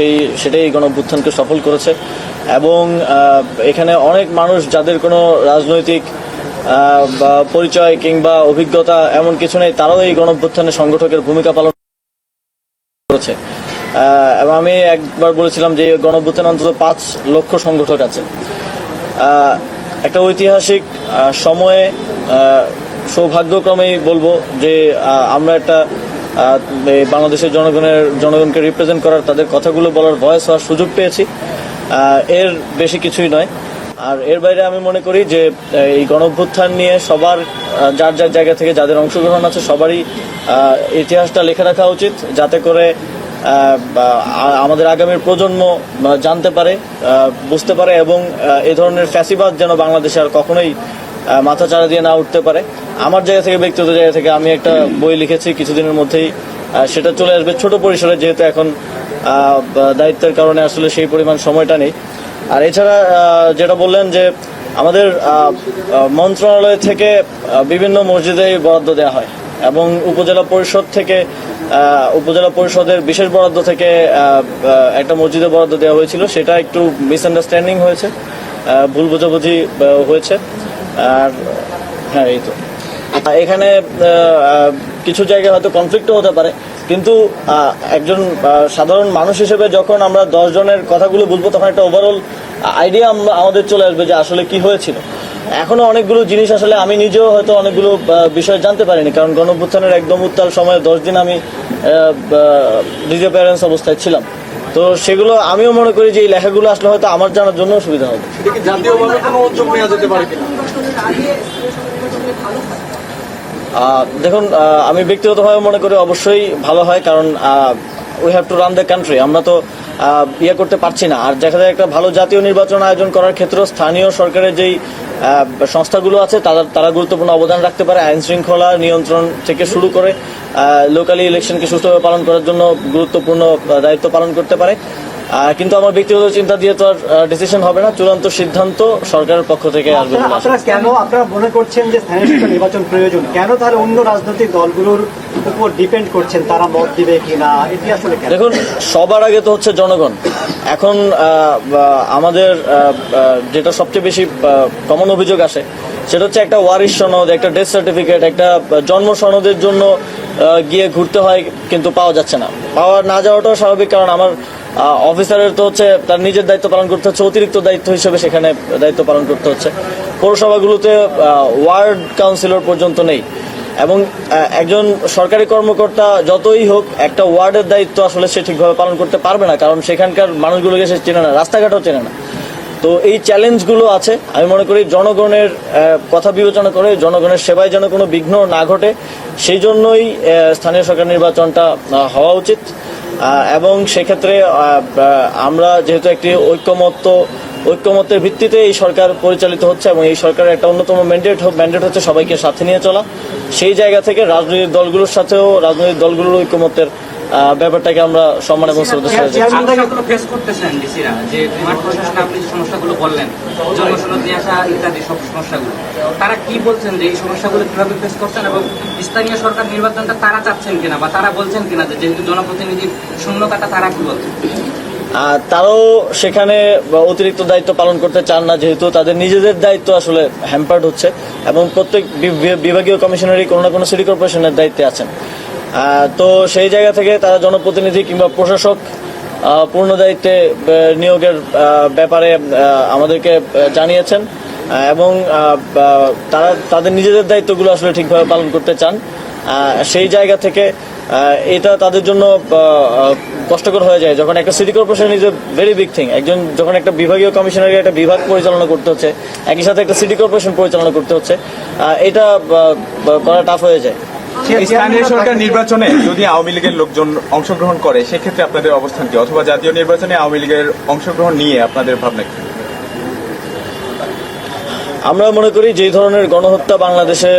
সেই, সেটাই গণঅভ্যুত্থানকে সফল করেছে। এবং এখানে অনেক মানুষ যাদের কোনো রাজনৈতিক পরিচয় কিংবা অভিজ্ঞতা এমন কিছু নেই, তারাও এই গণঅভ্যুত্থানে সংগঠকের ভূমিকা পালন করেছে। এবং আমি একবার বলেছিলাম যে গণঅভ্যুত্থানে অন্তত পাঁচ লক্ষ সংগঠক আছে। একটা ঐতিহাসিক সময়ে সৌভাগ্যক্রমেই বলব যে আমরা একটা বাংলাদেশের জনগণের, জনগণকে রিপ্রেজেন্ট করার তাদের কথাগুলো বলার ভয়েস হওয়ার সুযোগ পেয়েছি। এর বেশি কিছুই নয়। আর এর বাইরে আমি মনে করি যে এই গণঅভ্যুত্থান নিয়ে সবার যার যার জায়গা থেকে যাদের অংশগ্রহণ আছে, সবারই ইতিহাসটা লিখে রাখা উচিত যাতে করে আমাদের আগামীর প্রজন্ম জানতে পারে বুঝতে পারে এবং এ ধরনের ফ্যাসিবাদ যেন বাংলাদেশে আর কখনোই মাথা চাড়া দিয়ে না উঠতে পারে। আমার জায়গা থেকে, ব্যক্তিগত জায়গা থেকে আমি একটা বই লিখেছি কিছুদিনের মধ্যেই। সেটা চলে আসবে ছোট পরিসরে, যেহেতু এখন দায়িত্বের কারণে আসলে সেই পরিমাণ সময়টা নেই। আর এছাড়া যেটা বললেন যে আমাদের মন্ত্রণালয় থেকে বিভিন্ন মসজিদে বরাদ্দ দেওয়া হয় এবং উপজেলা পরিষদ থেকে উপজেলা পরিষদের বিশেষ বরাদ্দ থেকে একটা মসজিদে বরাদ্দ দেওয়া হয়েছিল। সেটা একটু মিসআন্ডারস্ট্যান্ডিং হয়েছে ভুল বোঝাবুঝি হয়েছে। আর হ্যাঁ এই তো। এখানে কিছু জায়গায় হয়তো কনফ্লিক্টও হতে পারে, কিন্তু একজন সাধারণ মানুষ হিসেবে যখন আমরা জনের কথাগুলো বলব, তখন একটা ওভারঅল আইডিয়া আমাদের চলে আসবে যে আসলে কি হয়েছিল। এখনও অনেকগুলো জিনিস আসলে আমি নিজেও হয়তো অনেকগুলো বিষয় জানতে পারিনি, কারণ গণভ্যুত্থানের একদম উত্তাল সময়ে দশ দিন আমি দ্বিতীয় প্যারেন্টস অবস্থায় ছিলাম। তো সেগুলো আমিও মনে করি যে এই লেখাগুলো আসলে হয়তো আমার জানার জন্য সুবিধা হবে। দেখুন আমি ব্যক্তিগতভাবে মনে করি অবশ্যই ভালো হয় কারণ we have to run the country আমরা তো ইয়ে করতে পারছি না। আর দেখা যায় একটা ভালো জাতীয় নির্বাচন আয়োজন করার ক্ষেত্রেও স্থানীয় সরকারের যেই সংস্থাগুলো আছে তারা তারা গুরুত্বপূর্ণ অবদান রাখতে পারে। আইন শৃঙ্খলা নিয়ন্ত্রণ থেকে শুরু করে লোকালি ইলেকশনকে সুস্থভাবে পালন করার জন্য গুরুত্বপূর্ণ দায়িত্ব পালন করতে পারে। কিন্তু আমার ব্যক্তিগত চিন্তা দিয়ে তো আর ডিসিশন হবে না। চূড়ান্ত সিদ্ধান্ত সরকারের পক্ষ থেকে আসবে আপনারা কেন আপনারা মনে করছেন যে স্থানীয় নির্বাচন প্রয়োজন? কেন তাহলে অন্য রাজনৈতিক দলগুলোর উপর ডিপেন্ড করছেন? তারা মত দিবে কিনা? এটি আসলে দেখুন সবার আগে তো হচ্ছে জনগণ। এখন আমাদের যেটা সবচেয়ে বেশি কমন অভিযোগ আসে সেটা হচ্ছে একটা ওয়ারিশ সনদ একটা ডেথ সার্টিফিকেট একটা জন্ম সনদের জন্য গিয়ে ঘুরতে হয় কিন্তু পাওয়া যাচ্ছে না। পাওয়া না যাওয়াটাও স্বাভাবিক কারণ আমার অফিসারের তো হচ্ছে তার নিজের দায়িত্ব পালন করতে হচ্ছে, অতিরিক্ত দায়িত্ব হিসেবে সেখানে দায়িত্ব পালন করতে হচ্ছে। পৌরসভাগুলোতে ওয়ার্ড কাউন্সিলর পর্যন্ত নেই। এবং একজন সরকারি কর্মকর্তা যতই হোক, একটা ওয়ার্ডের দায়িত্ব আসলে সে ঠিকভাবে পালন করতে পারবে না, কারণ সেখানকার মানুষগুলোকে সে চেনে না, রাস্তাঘাটও চেনে না। তো এই চ্যালেঞ্জগুলো আছে। আমি মনে করি জনগণের কথা বিবেচনা করে জনগণের সেবায় যেন কোনো বিঘ্ন না ঘটে সেই জন্যই স্থানীয় সরকার নির্বাচনটা হওয়া উচিত। এবং সেক্ষেত্রে আমরা যেহেতু একটি ঐক্যমত্য ঐক্যমত্যের ভিত্তিতে এই সরকার পরিচালিত হচ্ছে এবং এই সরকারের একটা অন্যতম ম্যান্ডেট ম্যান্ডেট হচ্ছে সবাইকে সাথে নিয়ে চলা। সেই জায়গা থেকে রাজনৈতিক দলগুলোর সাথেও রাজনৈতিক দলগুলোর ঐক্যমত্যের আহ, ব্যাপারটাকে আমরা সম্মান এবং শ্রদ্ধার সাথে দেখছি। ফেস করতেছেন ডিসিরা যে মাঠ প্রশাসন আপনি যে সমস্যাগুলো বললেন জনসনদ নিয়ে আসা ইত্যাদি সব সমস্যাগুলো তারা কি বলছেন যে এই সমস্যাগুলো কীভাবে ফেস করছেন এবং স্থানীয় সরকার নির্বাচনটা তারা চাচ্ছেন কিনা বা তারা বলছেন কিনা যে যেহেতু জনপ্রতিনিধির শূন্যতাটা তারা কি বলছেন আর তারাও সেখানে অতিরিক্ত দায়িত্ব পালন করতে চান না যেহেতু তাদের নিজেদের দায়িত্ব আসলে হ্যাম্পার্ড হচ্ছে এবং প্রত্যেক বিভাগীয় কমিশনারই কোনো না কোনো সিটি কর্পোরেশনের দায়িত্বে আছেন তো সেই জায়গা থেকে তারা জনপ্রতিনিধি কিংবা প্রশাসক পূর্ণ দায়িত্বে নিয়োগের ব্যাপারে আমাদেরকে জানিয়েছেন। এবং তারা তাদের নিজেদের দায়িত্বগুলো আসলে ঠিকভাবে পালন করতে চান। সেই জায়গা থেকে এটা তাদের জন্য কষ্টকর হয়ে যায়। যখন একটা city corporation is a very big thing একজন যখন একটা বিভাগীয় কমিশনারকে একটা বিভাগ পরিচালনা করতে হচ্ছে, একই সাথে একটা সিটি কর্পোরেশন পরিচালনা করতে হচ্ছে এটা করা টাফ হয়ে যায়। স্থানীয় সরকার নির্বাচনে যদি আওয়ামী লীগের লোকজন অংশগ্রহণ করে, সেক্ষেত্রে আপনাদের অবস্থান কি? অথবা জাতীয় নির্বাচনে আওয়ামী লীগের অংশগ্রহণ নিয়ে আপনাদের ভাবনা কি? আমরা মনে করি যে ধরনের গণহত্যা বাংলাদেশে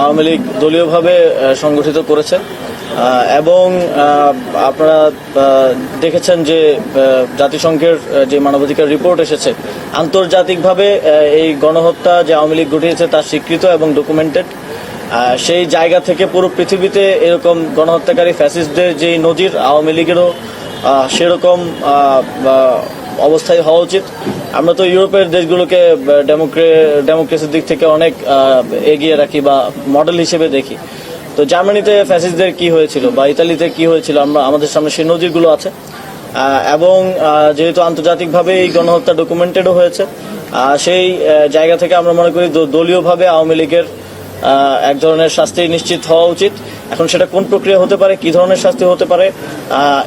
আওয়ামী লীগ দলীয়ভাবে সংগঠিত করেছে। এবং আপনারা দেখেছেন যে জাতিসংঘের যে মানবাধিকার রিপোর্ট এসেছে, আন্তর্জাতিকভাবে এই গণহত্যা যে আওয়ামী লীগ ঘটিয়েছে তা স্বীকৃত এবং ডকুমেন্টেড সেই জায়গা থেকে পুরো পৃথিবীতে এরকম গণহত্যাকারী ফ্যাসিস্টদের যেই নজির আওয়ামী লীগেরও সেরকম অবস্থায় হওয়া উচিত। আমরা তো ইউরোপের দেশগুলোকে ডেমোক্রেসির দিক থেকে অনেক এগিয়ে রাখি বা মডেল হিসেবে দেখি। তো জার্মানিতে ফ্যাসিস্টদের কি হয়েছিল বা ইতালিতে কি হয়েছিল, আমরা, আমাদের সামনে সেই নজিরগুলো আছে। এবং যেহেতু আন্তর্জাতিকভাবে এই গণহত্যা ডকুমেন্টেডও হয়েছে সেই জায়গা থেকে আমরা মনে করি দলীয়ভাবে আওয়ামী লীগের এক ধরনের শাস্তি নিশ্চিত হওয়া উচিত। এখন সেটা কোন প্রক্রিয়া হতে পারে কি ধরনের শাস্তি হতে পারে আহ,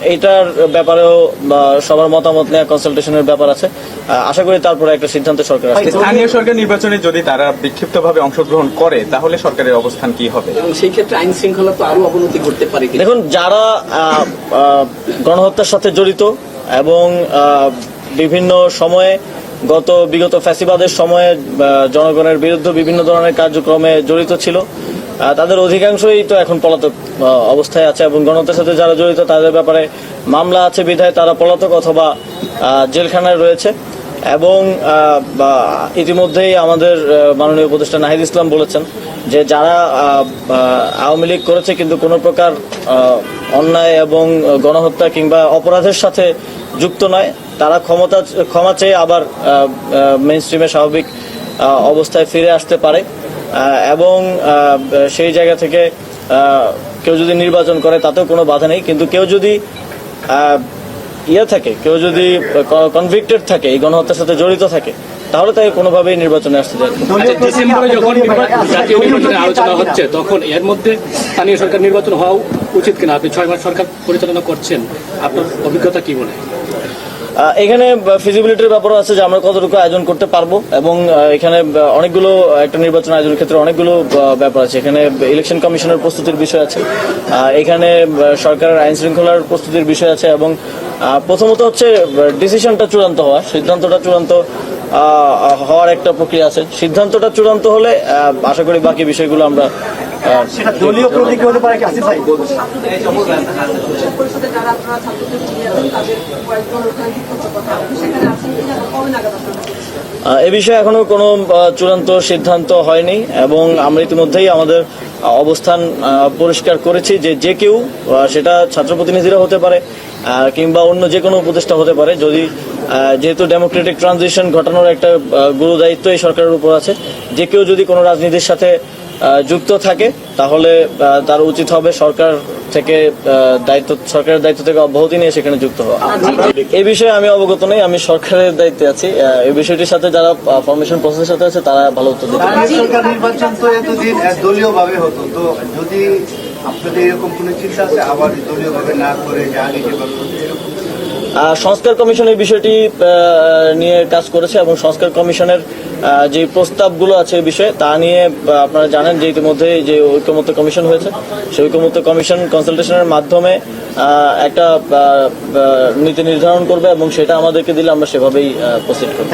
এইটার ব্যাপারেও সবার মতামত নেওয়া কনসালটেশনের ব্যাপার আছে। আশা করি তারপরে একটা সিদ্ধান্ত সরকার আসবে স্থানীয় সরকার নির্বাচনে যদি তারা বিক্ষিপ্তভাবে অংশগ্রহণ করে তাহলে সরকারের অবস্থান কি হবে? সেই ক্ষেত্রে আইন শৃঙ্খলা তো আরও অবনতি ঘটতে পারে দেখুন যারা আহ, আহ, গণহত্যার সাথে জড়িত এবং আহ, বিভিন্ন সময়ে গত বিগত ফ্যাসিবাদের সময়ে জনগণের বিরুদ্ধে বিভিন্ন ধরনের কার্যক্রমে জড়িত ছিল। তাদের অধিকাংশই তো এখন পলাতক অবস্থায় আছে এবং গণহত্যার সাথে যারা জড়িত তাদের ব্যাপারে মামলা আছে বিধায় তারা পলাতক অথবা জেলখানায় রয়েছে। এবং ইতিমধ্যেই আমাদের মাননীয় উপদেষ্টা নাহিদ ইসলাম বলেছেন যে যারা আওয়ামী লীগ করেছে কিন্তু কোনো প্রকার অন্যায় এবং গণহত্যা কিংবা অপরাধের সাথে যুক্ত নয়। তারা ক্ষমতা ক্ষমা চেয়ে আবার মেন স্ট্রিমে স্বাভাবিক অবস্থায় ফিরে আসতে পারে। এবং সেই জায়গা থেকে কেউ যদি নির্বাচন করে তাতেও কোনো বাধা নেই। কিন্তু কেউ যদি ইয়ে থাকে কেউ যদি কনভিক্টেড থাকে এই গণহত্যার সাথে জড়িত থাকে তাহলে তাকে কোনোভাবেই নির্বাচনে আসতে। দলীয় আচ্ছা, ডিসেম্বরে যখন জাতীয় আলোচনা হচ্ছে তখন এর মধ্যে স্থানীয় সরকার নির্বাচন হওয়া উচিত কিনা? আপনি ছয় মাস সরকার পরিচালনা করছেন আপনার অভিজ্ঞতা কি বলে এখানে ফিজিবিলিটির ব্যাপারও আছে যে আমরা কতটুকু আয়োজন করতে পারব এবং এখানে অনেকগুলো একটা নির্বাচন আয়োজনের ক্ষেত্রে অনেকগুলো ব্যাপার আছে। এখানে ইলেকশন কমিশনের প্রস্তুতির বিষয় আছে এখানে সরকারের আইন শৃঙ্খলার প্রস্তুতির বিষয় আছে এবং প্রথমত হচ্ছে ডিসিশনটা চূড়ান্ত হওয়া, সিদ্ধান্তটা চূড়ান্ত হওয়ার একটা প্রক্রিয়া আছে। সিদ্ধান্তটা চূড়ান্ত হলে আশা করি বাকি বিষয়গুলো আমরা সেটা দলীয় হতে পারে আসিফ ভাই? এ বিষয়ে এখনও কোনো চূড়ান্ত সিদ্ধান্ত হয়নি এবং আমরা ইতিমধ্যেই আমাদের অবস্থান পরিষ্কার করেছি যে যে কেউ সেটা ছাত্র প্রতিনিধিরা হতে পারে কিংবা অন্য যে কোনো উপদেষ্টা হতে পারে। যদি যেহেতু ডেমোক্রেটিক ট্রানজিশন ঘটানোর একটা গুরু দায়িত্ব এই সরকারের উপর আছে, যে কেউ যদি কোনো রাজনীতির সাথে যুক্ত থাকে তাহলে তার উচিত হবে সরকার থেকে দায়িত্ব সরকারের দায়িত্ব থেকে অব্যাহতি নিয়ে সেখানে যুক্ত হওয়া। এই বিষয়ে আমি অবগত নেই আমি সরকারের দায়িত্বে আছি। এই বিষয়টির সাথে যারা ফরমেশন প্রসেসের সাথে আছে তারা ভালো উত্তর দিতে নির্বাচন তো এতদিন দলীয় ভাবে হতো তো যদি আপনাদের এরকম কোনো চিন্তা আছে আবার দলীয় ভাবে না করে যে আগে যেভাবে এরকম সংস্কার কমিশন এই বিষয়টি নিয়ে কাজ করেছে এবং সংস্কার কমিশনের যে প্রস্তাবগুলো আছে এই বিষয়ে তা নিয়ে আপনারা জানেন যে ইতিমধ্যে যে ঐক্যমত্য কমিশন হয়েছে সেই ঐক্যমত্য কমিশন কনসালটেশনের মাধ্যমে একটা নীতি নির্ধারণ করবে এবং সেটা আমাদেরকে দিলে আমরা সেভাবেই প্রসিড করব।